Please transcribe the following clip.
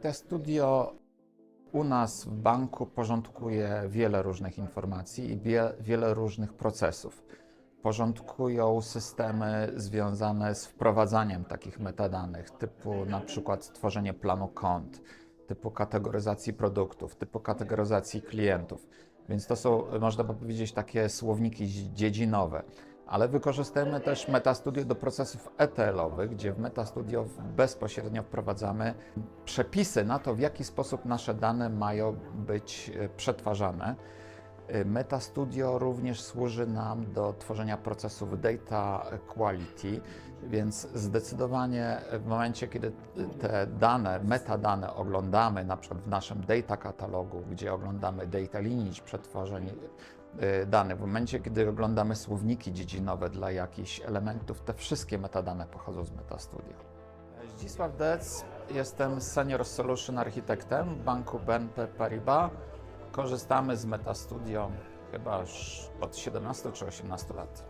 Te studio u nas w banku porządkuje wiele różnych informacji i wie, wiele różnych procesów. Porządkują systemy związane z wprowadzaniem takich metadanych, typu na przykład tworzenie planu kont, typu kategoryzacji produktów, typu kategoryzacji klientów. Więc to są, można by powiedzieć, takie słowniki dziedzinowe. Ale wykorzystujemy też MetaStudio do procesów ETL-owych, gdzie w MetaStudio bezpośrednio wprowadzamy przepisy na to, w jaki sposób nasze dane mają być e, przetwarzane. E, MetaStudio również służy nam do tworzenia procesów data quality, więc zdecydowanie w momencie, kiedy te dane, metadane oglądamy, na przykład w naszym data katalogu, gdzie oglądamy data lineage przetworzeń y, danych, w momencie, kiedy oglądamy słowniki dziedzinowe dla jakichś elementów, te wszystkie metadane pochodzą z MetaStudio. Zdzisław Dec, jestem Senior Solution Architektem w banku BNP Paribas. Korzystamy z MetaStudio chyba już od 17 czy 18 lat.